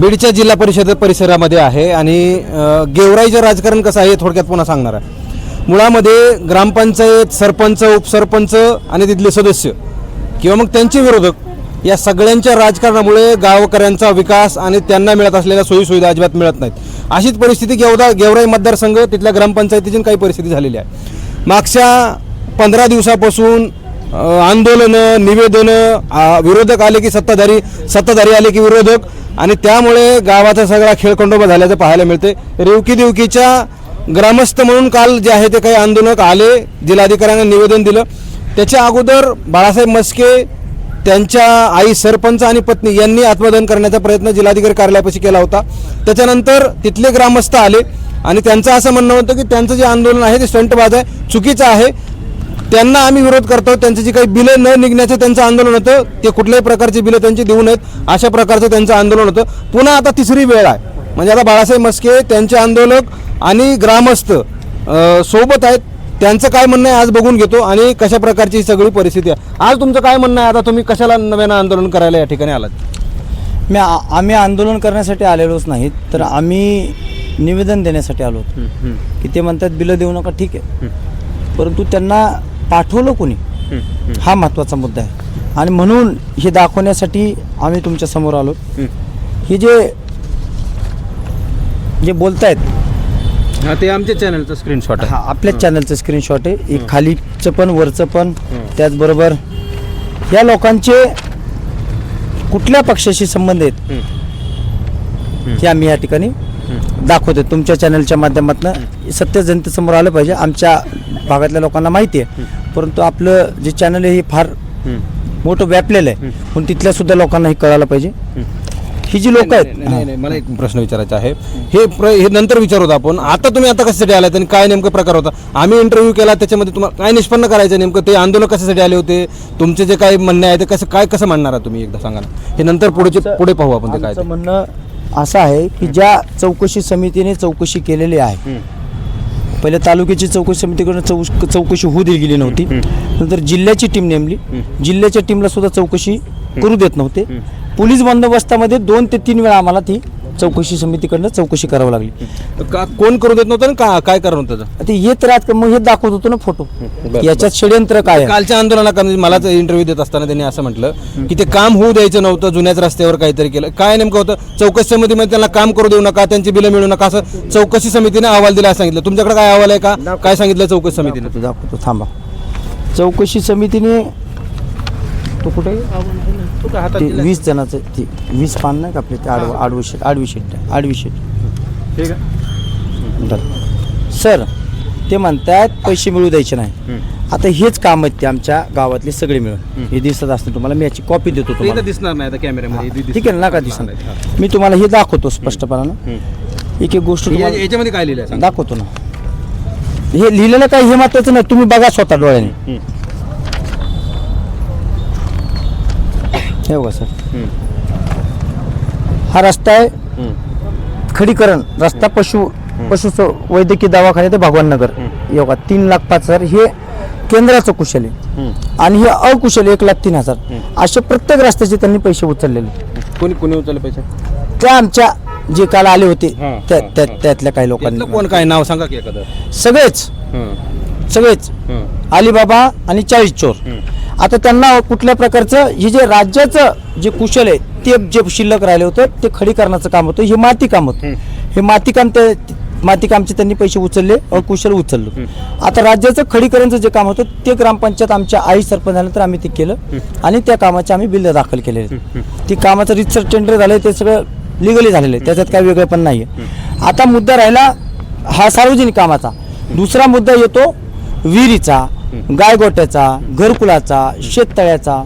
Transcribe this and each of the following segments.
बीडच्या जिल्हा परिषद परिसरामध्ये आहे आणि गेवराईचं राजकारण कसं आहे हे थोडक्यात पुन्हा सांगणार आहे. मुळामध्ये ग्रामपंचायत सरपंच उपसरपंच आणि तिथले सदस्य किंवा मग त्यांचे विरोधक या सगळ्यांच्या राजकारणामुळे गावकऱ्यांचा विकास आणि त्यांना मिळत असलेल्या सोयीसुविधा अजिबात मिळत नाहीत. अशीच परिस्थिती गेवदा गेवराई मतदारसंघ तिथल्या ग्रामपंचायतीची काही परिस्थिती झालेली आहे. मागच्या पंधरा दिवसापासून आंदोलनं निवेदनं विरोधक आले की सत्ताधारी सत्ताधारी आले की विरोधक. आणि त्यामुळे गावाचा सगळा खेळखंडोबा झाल्याचं पाहायला मिळते रेवकी देवकीच्या ग्रामस्थ म्हणून काल जे आहे ते काही आंदोलक आले जिल्हाधिकाऱ्यांना निवेदन दिलं. त्याच्या अगोदर बाळासाहेब मस्के त्यांच्या आई सरपंच आणि पत्नी यांनी आत्मदहन करण्याचा प्रयत्न जिल्हाधिकारी कार्यालयापाशी केला होता. त्याच्यानंतर तिथले ग्रामस्थ आले आणि त्यांचं असं म्हणणं होतं की त्यांचं जे आंदोलन आहे ते स्टंटबाज आहे चुकीचं आहे. त्यांना आम्ही विरोध करतो त्यांची जी काही बिलं न निघण्याचं त्यांचं आंदोलन होतं ते कुठल्याही प्रकारची बिलं त्यांची देऊ नयेत. अशा प्रकारचं त्यांचं आंदोलन होतं. पुन्हा आता तिसरी वेळ आहे. म्हणजे आता बाळासाहेब मस्के त्यांचे आंदोलक आणि ग्रामस्थ सोबत आहेत. त्यांचं काय म्हणणं आहे आज बघून घेतो आणि कशा प्रकारची ही सगळी परिस्थिती आहे. आज तुमचं काय म्हणणं आहे? आता तुम्ही कशाला नव्यानं आंदोलन करायला या ठिकाणी आलात? मी आ- आम्ही आंदोलन करण्यासाठी आलेलोच नाहीत तर आम्ही निवेदन देण्यासाठी आलो की ते म्हणतात बिलं देऊ नका ठीक आहे. परंतु त्यांना पाठवलं कोणी? हा महत्त्वाचा मुद्दा आहे. आणि म्हणून हे दाखवण्यासाठी आम्ही तुमच्यासमोर आलो. हे जे जे बोलतायत हा ते आमच्या चॅनलचं स्क्रीनशॉट हा आपल्याच चॅनलचं स्क्रीनशॉट आहे. एक खालीचं पण वरचं पण त्याचबरोबर या लोकांचे कुठल्या पक्षाशी संबंध आहेत हे आम्ही या ठिकाणी दाखवतो तुमच्या चॅनलच्या माध्यमातून सत्य जनतेसमोर आलं पाहिजे. आमच्या भागातल्या लोकांना माहिती आहे. परंतु आपलं जे चॅनल आहे हे फार मोठं व्यापलेलं आहे. पण तिथल्या सुद्धा लोकांना हे कळायला पाहिजे. ही जी लोक आहेत. नाही नाही मला एक प्रश्न विचारायचा आहे. हे प्र हे नंतर विचारतो आपण. आता तुम्ही आता कशासाठी आलात आणि काय नेमकं प्रकार होता? आम्ही इंटरव्ह्यू केला त्याच्यामध्ये तुम्हाला काय निष्पन्न करायचं नेमकं? ते आंदोलन कशासाठी आले होते? तुमचे जे काही म्हणणे आहे ते कसं काय कसं म्हणणार आहे तुम्ही एकदा सांगा ना? हे नंतर पुढे पुढे पाहू आपण ते काय आमचं ते. म्हणणं असं आहे की ज्या चौकशी समितीने चौकशी केलेली आहे पहिले तालुक्याची चौकशी समितीकडून चौ चौकशी होऊ दिली गेली नव्हती. नंतर जिल्ह्याची टीम नेमली. जिल्ह्याच्या टीमला सुद्धा चौकशी करू देत नव्हते. पोलीस बंदोबस्तामध्ये दोन ते तीन वेळा आम्हाला ती चौकशी समितीकडनं चौकशी करावी लागली. का कोण करू देत नव्हतं आणि का काय कारण होतं त्याचं? आता हे तर आज मग हे दाखवत होतो ना फोटो. याच्यात षडयंत्र काय आहे? कालच्या आंदोलनात मलाच इंटरव्ह्यू देत असताना त्यांनी असं म्हटलं की ते काम होऊ द्यायचं नव्हतं जुन्याच रस्त्यावर काहीतरी केलं. काय नेमकं होतं? चौकशी समितीमध्ये त्यांना काम करू देऊ नका त्यांची बिलं मिळू नका असं चौकशी समितीने अहवाल दिला असं सांगितलं. तुमच्याकडे काय अहवाल आहे का? काय सांगितलं चौकशी समितीने? दाखवतो थांबा. चौकशी समितीने तो कुठे? ते वीस जणाचं ते वीस पान नाही का आपले ते आडवं आडवी शीट आडवी शीट आडवी शीट. ठीक आहे सर ते म्हणतात पैसे मिळू द्यायचे नाही. आता हेच काम आहेत ते आमच्या गावातले सगळे मिळून. हे दिसत असते तुम्हाला मी याची कॉपी देतो ते इथं तुम्हाला दिसणार नाही आता कॅमेऱ्यामध्ये ठीक आहे ना नका. दिसणार मी तुम्हाला हे दाखवतो स्पष्टपणानं. एक एक गोष्ट तुम्हाला याच्यामध्ये काय लिहिलं आहे सांगा. दाखवतो ना. हे लिहिलेलं काय हे महत्वाचं नाही तुम्ही बघा स्वतः डोळ्याने. हे बघा सर? हा रस्ता आहे. खडीकरण रस्ता पशु पशु वैद्यकीय दवाखाने ते भगवान नगर. बघा तीन लाख पाच हजार. हे केंद्राचं कुशल आहे. आणि हे अकुशल एक लाख तीन हजार. असे प्रत्येक रस्त्याचे त्यांनी पैसे उचललेले कोणी कोणी उचलले पैसे? त्या आमच्या जे काल आले होते त्या- त्या-. त्यातल्या काही लोकांनी. कोण काय? नाव सांगा की एखादं. सगळेच. सगळेच. अलिबाबा आणि चाळीस चोर. आता त्यांना कुठल्या प्रकारचं हे जे राज्याचं जे कुशल आहे ते जे शिल्लक राहिले होतं ते खडीकरणाचं काम होतं हे माती काम होतं. हे माती काम ते माती कामचे त्यांनी पैसे उचलले अकुशल उचललं. आता राज्याचं खडीकरणचं जे काम होतं ते ग्रामपंचायत आमच्या आई सरपंच झाल्यानंतर आम्ही ते केलं. आणि त्या कामाचे आम्ही बिल दाखल केलेले ते कामाचं रिसर्च टेंडर झालं ते सगळं लिगली झालेलं आहे. त्याच्यात काही वेगळं पण नाही आता मुद्दा राहिला हा सार्वजनिक कामाचा. दुसरा मुद्दा येतो विहिरीचा. गायगोट्याचा घरकुलाचा शेततळ्याचा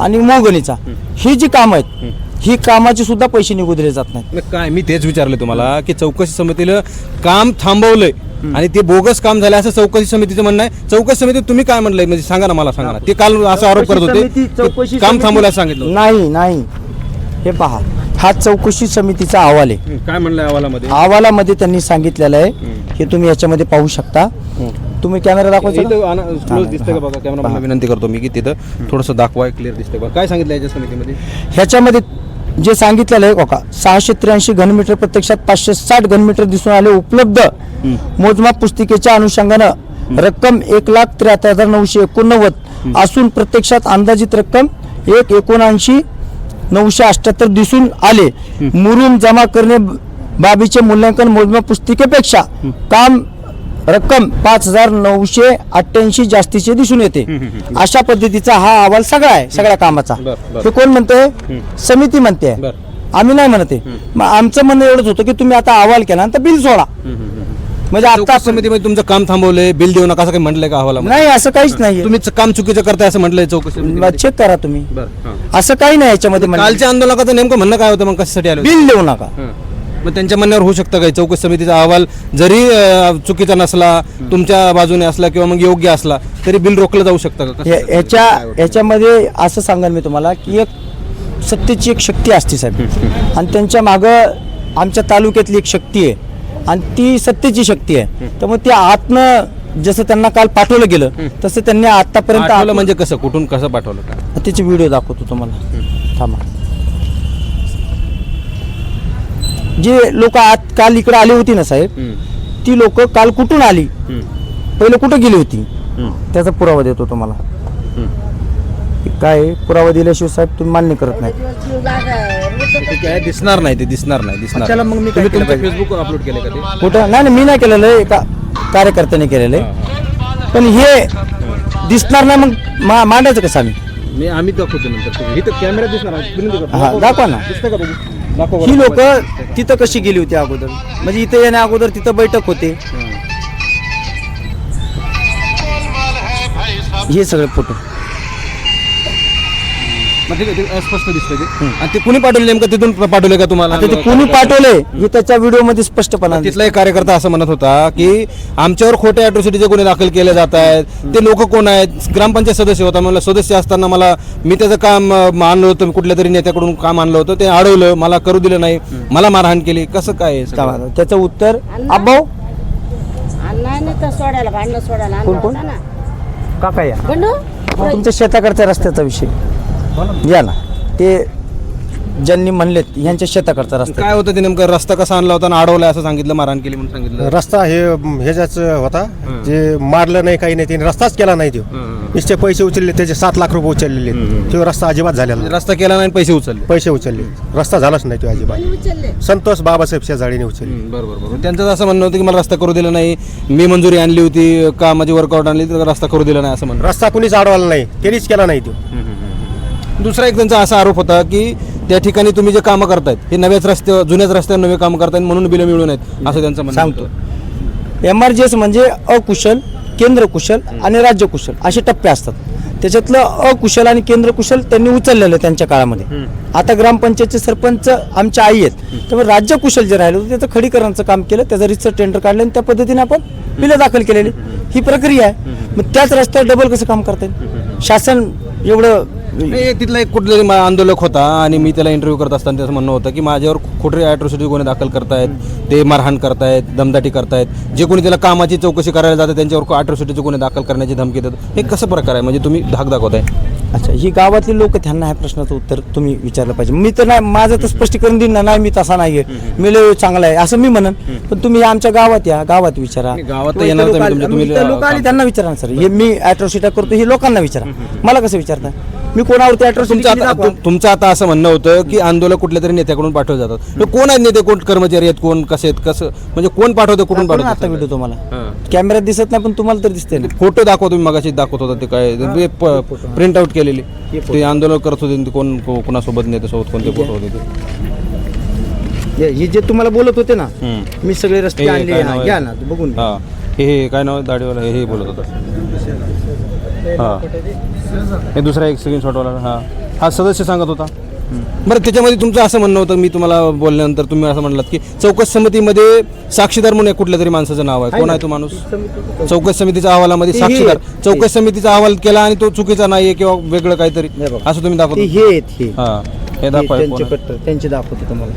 आणि मोगणीचा ही जी कामं आहेत ही कामाची सुद्धा पैसे निघू दिले जात नाहीत. मग काय मी तेच विचारलं तुम्हाला की चौकशी समितीला काम थांबवलंय आणि ते बोगस काम झालं असं चौकशी समितीचं म्हणणं आहे. चौकशी समिती तुम्ही काय म्हणलंय? म्हणजे सांगा ना मला सांगा ना. ते काल असा आरोप करत होते चौकशी काम थांबवलं सांगितलं. नाही नाही. हे पहा हा चौकशी समितीचा अहवाल आहे. काय म्हणलंय अहवालामध्ये? अहवालामध्ये त्यांनी सांगितलेलं आहे हे तुम्ही याच्यामध्ये पाहू शकता. तुम्ही कॅमेरा दाखवायचा इथं ना? आना- क्लोज दिसतंय का बघा? कॅमेरा विनंती करतो मी की तिथं थोडंसं दाखवा क्लिअर दिसतंय बघा. काय सांगितलं याच्या समितीमध्ये ह्याच्यामध्ये जे सांगितलेलं आहे का सहाशे त्र्याऐंशी घनमीटर प्रत्यक्षात पाचशे साठ घनमीटर दिसून आले उपलब्ध मोजमाप पुस्तिकेच्या अनुषंगानं रक्कम एक लाख त्र्याहत्तर हजार नऊशे एकोणनव्वद असून प्रत्यक्षात अंदाजित रक्कम एक एकोणऐंशी नऊशे अठ्याहत्तर दिसून आले. मुरुम जमा करणे बाबीचे मूल्यांकन मोजमाप पुस्तिकेपेक्षा काम रक्कम पाच हजार नऊशे अठ्ठ्याऐंशी जास्तीचे दिसून येते. अशा पद्धतीचा हा अहवाल सगळा आहे सगळ्या कामाचा. हे कोण म्हणते समिती म्हणते. आम्ही नाही म्हणते मग आमचं म्हणणं एवढंच होतं की तुम्ही आता अहवाल केला तर बिल सोडा. म्हणजे आता समितीमध्ये तुमचं काम थांबवलंय बिल देऊ नका असं काही म्हटलंय का अहवालामध्ये? नाही असं काहीच नाही तुम्ही काम चुकीचं करताय असं म्हटलंय चौकशी? चेक करा तुम्ही. असं काही नाही याच्यामध्ये. कालच्या आंदोलनाचं नेमकं म्हणणं काय होतं मग कशासाठी आलं? बिल देऊ नका. मग त्यांच्या म्हणण्यावर होऊ शकतं काय चौकशी समितीचा अहवाल जरी चुकीचा नसला तुमच्या बाजूने असला किंवा मग योग्य असला तरी बिल रोखलं जाऊ शकतं का? याच्या याच्यामध्ये असं सांगाल मी तुम्हाला की एक सत्तेची एक शक्ती असते साहेब. आणि त्यांच्या मागं आमच्या तालुक्यातली एक शक्ती आहे. आणि ती सत्तेची शक्ती आहे. त्यामुळे त्या आतनं जसं त्यांना काल पाठवलं गेलं तसं त्यांनी आतापर्यंत आत- म्हणजे कसं? कुठून कसं पाठवलं? त्याची व्हिडिओ दाखवतो तुम्हाला. थांबा. जे लोक आत काल इकडे आली होती ना साहेब ती लोक काल कुठून आली? पहिले कुठं गेली होती? त्याचा पुरावा देतो तुम्हाला. काय पुरावा दिल्याशिवाय साहेब तुम्ही मान्य करत नाही. दिसणार नाही ते दिसणार नाही दिसणार त्याला मग मी? फेसबुक अपलोड केलं का ते? कुठं? नाही नाही मी नाही केलेलं आहे एका कार्यकर्त्याने केलेलं आहे. पण हे दिसणार नाही मग मा- मांडायचं कसं आम्ही? मी आम्ही दाखवतो नंतर इथं कॅमेरा दिसणार. हा, दाखवा ना. दिसतं का बघू? ही. लोक तिथं कशी गेली होती अगोदर? म्हणजे इथे येण्या अगोदर तिथं बैठक होते. हे सगळे फोटो. मग ठीक आहे, ते स्पष्ट दिसतंय ते. आणि ते कुणी पाठवले नेमकं? तिथून पाठवले का तुम्हाला? आता ते कोणी पाठवले हे त्याच्या व्हिडिओमध्ये स्पष्टपणा तिथला एक कार्यकर्ता असं म्हणत होता की आमच्यावर खोटे अॅट्रॉसिटीचे गुन्हे दाखल केले जात आहेत ते लोक कोण आहेत? ग्रामपंचायत सदस्य होता. मला सदस्य असताना मला मी त्याचं काम अं, आणलं होतं कुठल्या तरी नेत्याकडून काम आणलं होतं. ते अडवलं मला करू दिलं नाही. मला मारहाण केली. कसं काय सगळं? त्याचं उत्तर अभाव? नाही तर सोडायला भांडणं सोडायला आणलं कोण- कोण? होतं ना. काका या बंडू? तुमच्या शेताकडच्या रस्त्याचा विषय. या ना. ते ज्यांनी म्हणलेत यांच्या शेताकडचा रस्ता काय होतं ते नेमकं? रस्ता कसा आणला होता आणि अडवला असं सांगितलं मारहाण केली म्हणून सांगितलं. रस्ता हे ह्याच्याच होता. जे मारलं नाही काही नाही त्याने रस्ताच केला नाही तो. नुसते पैसे उचलले त्याचे सात लाख रुपये उचललेले. तो रस्ता अजिबात झालेला नाही. रस्ता केला नाही आणि पैसे उचलले. पैसे उचलले. रस्ता झालाच नाही तो अजिबात. संतोष बाबासाहेब शेजाळीने उचलले. बरोबर बरोबर. त्यांचं असं म्हणणं होतं की मला रस्ता करू दिला नाही. मी मंजुरी आणली होती का माझी वर्कआउट आणली तर रस्ता करू दिला नाही असं म्हणणं. रस्ता कुणीच अडवाला नाही. त्यांनीच केला नाही तो. दुसरा एक त्यांचा असा आरोप होता की त्या ठिकाणी तुम्ही जे कामं करतायत हे नव्याच रस्ते जुन्याच रस्त्यावर नवे कामं करतायत म्हणून बिलं मिळू नयेत असं त्यांचं म्हणणं सांगतो. एम आर जी एस म्हणजे अकुशल केंद्र कुशल आणि राज्य कुशल असे टप्पे असतात. त्याच्यातलं अकुशल आणि केंद्र कुशल त्यांनी उचललेलं त्यांच्या काळामध्ये. आता ग्रामपंचायतचे सरपंच आमच्या आई आहेत. त्यामुळे राज्य कुशल जे राहिलं होतं त्याचं खडीकरणाचं काम केलं त्याचं रिसर्च टेंडर काढलं आणि त्या पद्धतीने आपण बिलं दाखल केलेली. ही प्रक्रिया आहे. मग त्याच रस्त्यावर डबल कसं काम करता येईल? शासन एवढं नाही, तिथला एक कुठलेतरी मा- आंदोलक होता आणि मी त्याला इंटरव्ह्यू करत असताना त्याचं म्हणणं होतं की माझ्यावर खोटे अॅट्रॉसिटी गुन्हे दाखल करतायत ते मारहाण करतायत दमदाटी करतायत. जे कोणी त्याला कामाची चौकशी करायला जातात त्यांच्यावर अॅट्रॉसिटीचे गुन्हे दाखल करण्याची धमकी देतात. हे कसं प्रकार आहे म्हणजे तुम्ही धाक दाखवताय. अच्छा ही गावातली लोक त्यांना ह्या प्रश्नाचं उत्तर तुम्ही विचारलं पाहिजे. मी तर नाही माझं तर स्पष्टीकरण ना नाही मी तसा नाहीये मी लय चांगला आहे असं मी म्हणन. पण तुम्ही आमच्या गावात या गावात विचारा. नाही, गावात तर आहे लोक आली त्यांना विचारा ना सर. हे मी अॅट्रॉसिटा करतो हे लोकांना विचारा. मला कसं विचारता? मी कोणावरती अॅट्रॉसिटी तुमचं आता तुम- तुमचं आता असं म्हणणं होतं की आंदोलक कुठल्या तरी नेत्याकडून पाठवले जातात. कोण आहेत नेते? कोण कर्मचारी आहेत? कोण कसे आहेत? कसं? म्हणजे कोण पाठवतं कुठून आता पाठवतं व्हिडिओ तुम्हाला. कॅमेऱ्यात दिसत नाही पण तुम्हाला तर दिसते ना. फोटो दाखवा तुम्ही मगाशी दाखवत होता ते काय. प्रिंट आउट केलेली. ते आंदोलन करत होते कोण कोणासोबत नेते सोबत कोणते फोटो होते ते? हे जे तुम्हाला बोलत होते ना. मी सगळे रस्ते आणले? घ्या ना बघून. हा काय नाव? दाढीवाला हे बोलत होता. हा. हे दुसरा एक सेकंड शॉटवाला हा. हा सदस्य सांगत होता. बरं त्याच्यामध्ये तुमचं असं म्हणणं होतं मी तुम्हाला बोलल्यानंतर तुम्ही असं म्हणलात की चौकश समितीमध्ये साक्षीदार म्हणून कुठल्या तरी माणसाचं नाव आहे. कोण आहे तो माणूस? चौकश समितीच्या अहवालामध्ये साक्षीदार. चौकश समितीचा अहवाल केला आणि तो चुकीचा नाहीये किंवा वेगळं काहीतरी. असं तुम्ही दाखवतो? हे दाखवा त्यांचे दाखवतो तुम्हाला.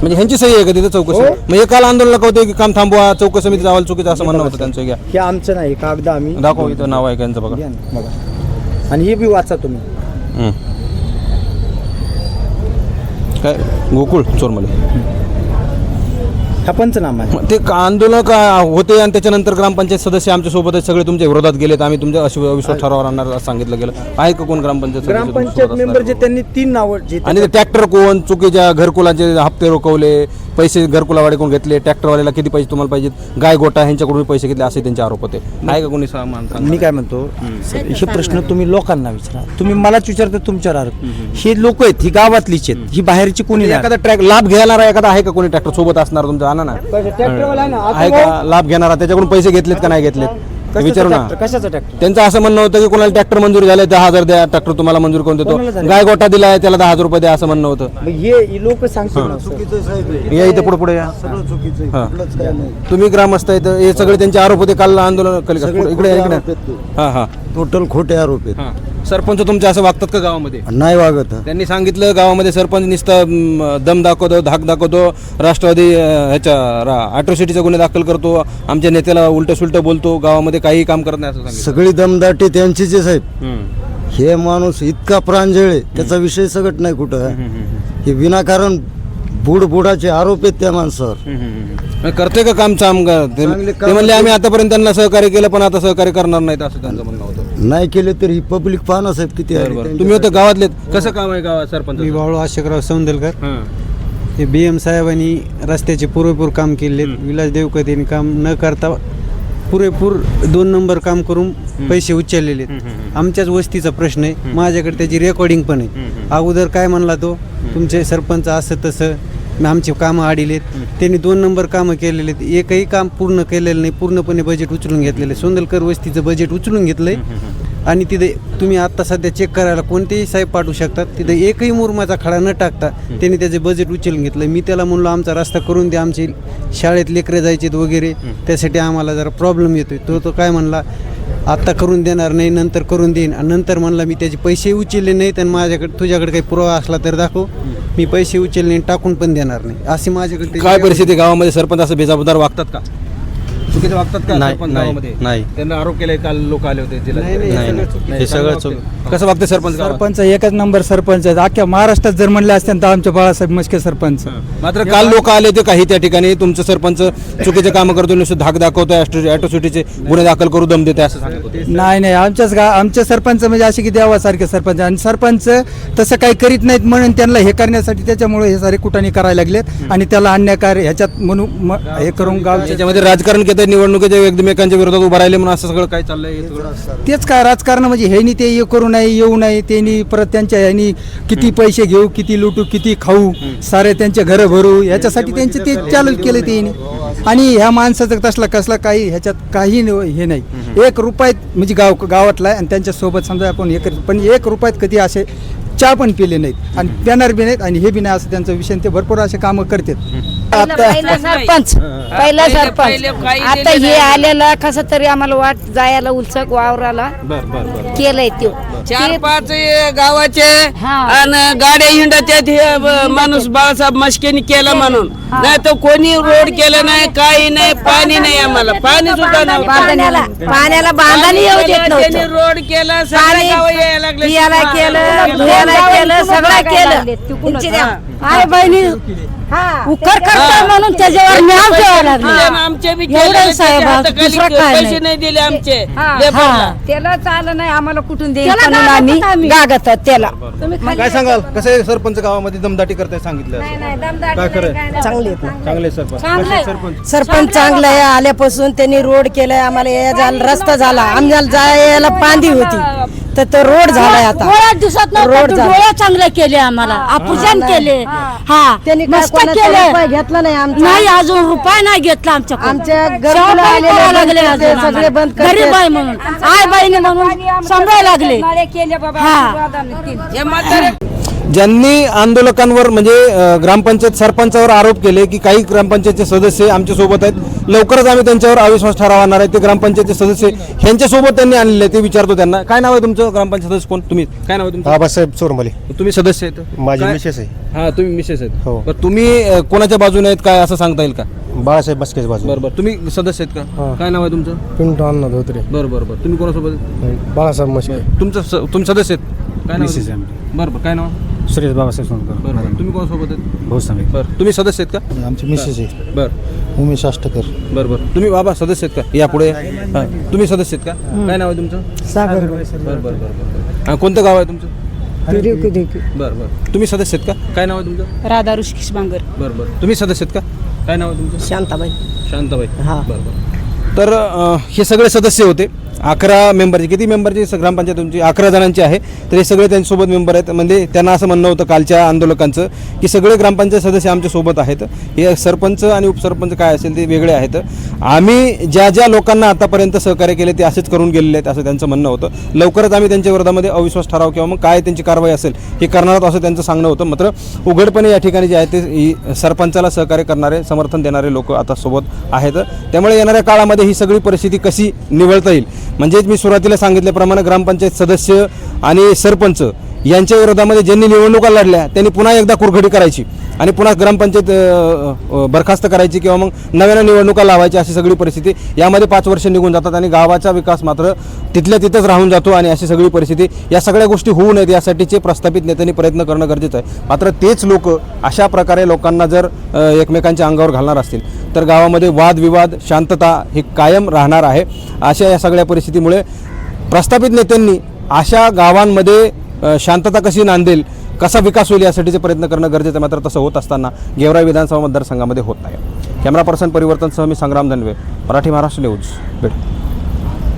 म्हणजे ह्यांची सही आहे का तिथे चौकशी? हो. म्हणजे काल आंदोलन होते की काम थांबवा चौकशी समितीचा अहवाल चुकीचा असं म्हणणं होतं त्यांचं घ्या. हे आमचं नाही कागद आम्ही दाखव इथं नाव आहे का यांचं बघा. घ्या ना, बघा. आणि हे बी वाचा तुम्ही. काय? गोकुळ चोरमले. हा पंचनामा आहे. ते का- आंदोलन का होते आणि त्याच्यानंतर ग्रामपंचायत सदस्य आमच्यासोबत आहेत सगळे तुमच्या विरोधात गेलेत आम्ही तुमच्या अशी अविश्वास ठराव आणणार असं सांगितलं गेलं. आहे का कोण ग्रामपंचायत सदस्य तुमच्या ग्रामपंचायत सोबत मेंबर जे असणार? त्यांनी तीन नावं जे आणि ते ट्रॅक्टर कोण चुकीच्या घरकुलाचे हप्ते रोखवले पैसे घरकुलावाडे कोण घेतले ट्रॅक्टरवाल्याला किती पैसे तुम्हाला पाहिजेत? गाय गोटा ह्यांच्याकडून पैसे घेतले असे त्यांचे आरोप होते. आहे का कोणी सामान मी काय म्हणतो हे प्रश्न तुम्ही लोकांना विचारा. तुम्ही मलाच विचारता तुमच्यावर आरोप. ही लोक आहेत ही गावातलीच आहेत. ही बाहेरची कोणी नाही. एखादा ट्रॅक लाभ घेणारा एखादा आहे का कोणी ट्रॅक्टर सोबत असणार तुमचा? आणा ना. आहे का लाभ घेणारा? त्याच्याकडून पैसे घेतलेत का नाही घेतलेत? ते विचारू ना. कशाचा ट्रॅक्टर त्यांचं असं म्हणणं होतं की कोणाला ट्रॅक्टर मंजूर झाले दहा हजार द्या ट्रॅक्टर तुम्हाला मंजूर करून देतो? गाय गोटा दिलाय त्याला दहा हजार रुपये द्या असं म्हणणं होतं. हे लोक सांगतील ना सर. या इथे पुढे पुढे या. हा. तुम्ही ग्रामस्थ आहेत हे सगळे त्यांचे आरोप होते काल आंदोलन इकडे या, इकडे हा हा. टोटल खोटे आरोप आहेत. हा. सरपंच तुमचे असं वागतात का गावामध्ये? नाही वागत. त्यांनी सांगितलं गावामध्ये सरपंच नुसतं दम दाखवतो धाक दाखवतो. राष्ट्रवादी ह्याच्या अॅट्रॉसिटीचा गुन्हे दाखल करतो. आमच्या नेत्याला उलट सुलट बोलतो. गावामध्ये काही काम करत नाही असं सगळी दमदाटी त्यांचीच आहे साहेब. हे माणूस इतका प्रांजळ आहे. त्याचा विषय सगट नाही कुठं. हे विनाकारण बुड बुडाचे आरोप आहेत त्या माणसावर. करते का काम चाम का ते चांगले ते म्हणले आम्ही आतापर्यंत त्यांना सहकार्य केलं पण आता सहकार्य करणार नाहीत असं त्यांचं म्हणणं होतं. नाही केले तर ही पब्लिक पाहणं साहेब किती आहे. बरोबर. तुम्ही होतं गावातले कसं काम आहे गावात सरपंच मी बाळू अशोकराव सौंदलकर. हे. बी एम साहेबांनी रस्त्याचे पुरेपूर काम केले विलास देवकतेने काम न करता पुरेपूर दोन नंबर काम करून पैसे उचललेले आहेत. आमच्याच वस्तीचा प्रश्न आहे. माझ्याकडे त्याची रेकॉर्डिंग पण आहे. अगोदर काय म्हणला तो? तुमचे सरपंच असं तसं. आमची कामं आडिलेत त्यांनी दोन नंबर कामं केलेले आहेत. एकही काम पूर्ण केलेलं नाही. पूर्णपणे बजेट उचलून घेतलेलं आहे. सोंदलकर वस्तीचं बजेट उचलून घेतलंय. आणि तिथे तुम्ही आत्ता सध्या चेक करायला कोणतेही साहेब पाठवू शकतात. तिथे एकही मुरमाचा खडा न टाकता त्यांनी त्याचे बजेट उचलून घेतलं मी त्याला म्हणलो आमचा रस्ता करून द्या आमचे शाळेत लेकरं जायचेत वगैरे. त्यासाठी आम्हाला जरा प्रॉब्लेम येतोय. तो तो काय म्हणला आत्ता करून देणार नाही नंतर करून देईन. आणि नंतर म्हणला मी त्याचे पैसे उचलले नाहीत आणि माझ्याकडे तुझ्याकडे काही पुरावा असला तर दाखव. मी पैसे उचलले नाही टाकून पण देणार नाही. अशी माझ्याकडे काय परिस्थिती गावामध्ये सरपंच असं बेजाबदार वागतात का? चुकीचे वागतात का नाही, सरपंच नाही, गावामध्ये? नाही. त्यांना आरोप केले काल लोक आले होते जिल्हा- नाही, नाही, हे सगळं वागते. कसं वागते सरपंच गावात? सरपंच एकच नंबर सरपंच आहेत अख्ख्या महाराष्ट्रात जर म्हणले असते तर आमचे बाळासाहेब मस्के सरपंच. मात्र काल लोक आले ते काही त्या ठिकाणी. तुमचं सरपंच चुकीचे काम करतो नुसतं धाक दाखवतोय अॅट्रॉसिटीचे गुन्हे दाखल करू दम देते असं सांगत होते. नाही नाही आमच्याच गा आमचे सरपंच म्हणजे असे की देवासारखे सरपंच. आणि सरपंच तसं काही करीत नाहीत म्हणून त्यांना हे करण्यासाठी त्याच्यामुळे हे सारे कुटाणी करायला लागलेत. आणि त्याला अन्यायकार ह्याच्यात म्हणून म- हे करून गावचे त्याच्यामध्ये राजकारण केलं निवडणुकीच्या एकमेकांच्या विरोधात उभं राहिले म्हणून असं सगळं काय चाललंय हे सगळं? तेच काय राजकारण म्हणजे ह्यानी ते करू नये येऊ नये त्यांनी परत त्यांच्या ह्यानी किती पैसे घेऊ किती लुटू किती खाऊ सारे त्यांचे घरं भरू ह्याच्यासाठी त्यांचे ते चालू केले त्यांनी आणि ह्या माणसाचं तसला कसला काही ह्याच्यात काही न- हे नाही. एक रुपयात म्हणजे गाव गावातला आहे आणि त्यांच्यासोबत समजा आपण हे करीत पण एक रुपयात कधी असे चहा पण पिले नाहीत. आणि पिणार बी नाहीत आणि हे बी नाही असं त्यांचा विषय. आणि ते भरपूर असे कामं करतात. पहिला सरपंच. पहिला सरपंच. आता हे आलेला कसं तरी आम्हाला वाट जायला उलचक वावराला केलंय त्यो. चार ते- पाच हे गावाचे. आणि गाड्या हे ब- माणूस बाळासाहेब मस्केनी केलं म्हणून. नाही तर कोणी रोड केलं नाही काही नाही पाणी नाही आम्हाला. पाणी सुद्धा नव्हतं. पाण्याला बांधाने येऊ देत रोड केला केलं केलं सगळं केलं. आई बहिणी उकर करतो म्हणून त्याच्यावर नाव ठेवावं लागलं आमचे बी एवढं केलेले साहेब, दुसरं काय पैसे नाही. दिले आमचे हा. त्याला चाललं नाही आम्हाला कुठून देईल गागत आम्ही गागत त्याला काय सांगाल कसं सरपंच गावामध्ये दमदाटी करताय सांगितलं काय खरं चांगले चांगले सरपंच सरपंच सरपंच चांगलं आहे आल्यापासून त्यांनी रोड केलाय आम्हाला या झाला रस्ता झाला आम्हाला जायला पांदी होती तर तो रोड झालाय आता दिसत रोड चांगले केले आम्हाला ऑपरेशन केले हा. त्यांनी काय मस्त कोणाचा केले. रुपया घेतला नाही आमचा? नाही अजून रुपये नाही घेतला आमच्या आमच्या आलेले लागले बंद करते, अजून सगळे बंद. करते. गरीब आहे म्हणून. आय बहिणी म्हणून सांभाळायला लागले. हा. हे म्हातारे ज्यांनी आंदोलकांवर म्हणजे अ, ग्रामपंचायत सरपंचावर आरोप केले की काही ग्रामपंचायतचे सदस्य आमच्यासोबत आहेत. लवकरच आम्ही त्यांच्यावर अविश्वास ठराव आणणार आहे. ते ग्रामपंचायतचे सदस्य ह्यांच्या सोबत त्यांनी आणलेले आहे, ते विचारतो त्यांना. काय नाव आहे तुमचं? ग्रामपंचायत सदस्य कोण? तुम्ही. काय नाव आहे तुमचं? बाबासाहेब चोरमले तुम्ही सदस्य आहेत. माझी काय- मिसेस आहे. हा तुम्ही मिसेस आहेत. हो. बरं, तुम्ही अ, कोणाच्या बाजूने आहेत काय असं सांगता येईल का? बाळासाहेब मस्केच बाजू बरं बरं. तुम्ही सदस्य आहेत का? काय नाव आहे तुमचं? पिंटू अण्णा धोत्रे. बरं बरं बरं. तुम्ही कोणासोबत आहेत? बाळासाहेब मस्के तुमचं स- तुम्ही सदस्य आहेत? काय नाव आहे तुमचं? बरं बरं. काय नाव? सुरेश बाबासाहेब सोनकर. बरं तुम्ही कोणासोबत आहेत? भाऊ सांगे बरं. तुम्ही सदस्य आहेत का? आमची मिसेस आहे. बरं. उमेश अष्टकर बरं बरं. तुम्ही बाबा सदस्य आहेत का? यापुढे हां. तुम्ही सदस्य आहेत का? काय नाव आहे तुमचं? सागर. बरं बरं बरं बरं हां कोणतं गाव आहे तुमचं? बरं बरं. तुम्ही सदस्य आहेत का? काय नाव आहे तुमचं? राधा ऋषिकेश बांगर. बरं बरं. तुम्ही सदस्य आहेत का? काय नाव आहे तुमचं? शांताबाई. शांताबाई. बरं बरं. तर अ, हे सगळे सदस्य होते. अकरा मेंबरची किती मेंबरची ग्रामपंचायत तुमची अकरा जणांची आहे. तर हे सगळे त्यांच्यासोबत मेंबर आहेत. म्हणजे त्यांना असं म्हणणं होतं कालच्या आंदोलकांचं की सगळे ग्रामपंचायत सदस्य आमच्यासोबत आहेत. हे सरपंच आणि उपसरपंच काय असेल ते वेगळे आहेत. आम्ही ज्या ज्या लोकांना आतापर्यंत सहकार्य केले ते असेच करून गेलेले आहेत असं त्यांचं म्हणणं होतं. लवकरच आम्ही त्यांच्या विरोधामध्ये अविश्वास ठराव किंवा मग काय त्यांची कारवाई असेल हे करणार असं त्यांचं सांगणं होतं. मात्र उघडपणे या ठिकाणी जे आहे ते ही सरपंचाला सहकार्य करणारे समर्थन देणारे लोक आता सोबत आहेत. त्यामुळे येणाऱ्या काळामध्ये ही सगळी परिस्थिती कशी निवळता येईल? म्हणजेच मी सुरुवातीला सांगितल्याप्रमाणे ग्रामपंचायत सदस्य आणि सरपंच यांच्या विरोधामध्ये ज्यांनी निवडणुका लढल्या त्यांनी पुन्हा एकदा कुरघडी करायची. आणि पुन्हा ग्रामपंचायत बरखास्त करायची किंवा मग नव्यानं निवडणुका लावायची अशी सगळी परिस्थिती यामध्ये पाच वर्ष निघून जातात आणि गावाचा विकास मात्र तिथल्या तिथंच राहून जातो आणि अशी सगळी परिस्थिती या सगळ्या गोष्टी होऊ नयेत यासाठीचे प्रस्थापित नेत्यांनी प्रयत्न करणं गरजेचं आहे. मात्र तेच लोक अशा प्रकारे लोकांना जर एकमेकांच्या अंगावर घालणार असतील तर गावामध्ये वादविवाद शांतता ही कायम राहणार आहे. अशा या सगळ्या परिस्थितीमुळे प्रस्थापित नेत्यांनी अशा गावांमध्ये शांतता कशी नांदेल कसा विकास होईल यासाठीचे प्रयत्न करणं गरजेचं आहे. मात्र तसं होत असताना गेवराई विधानसभा मतदारसंघामध्ये होत नाही. कॅमेरा पर्सन परिवर्तनसह मी संग्राम धनवे मराठी महाराष्ट्र न्यूज भेट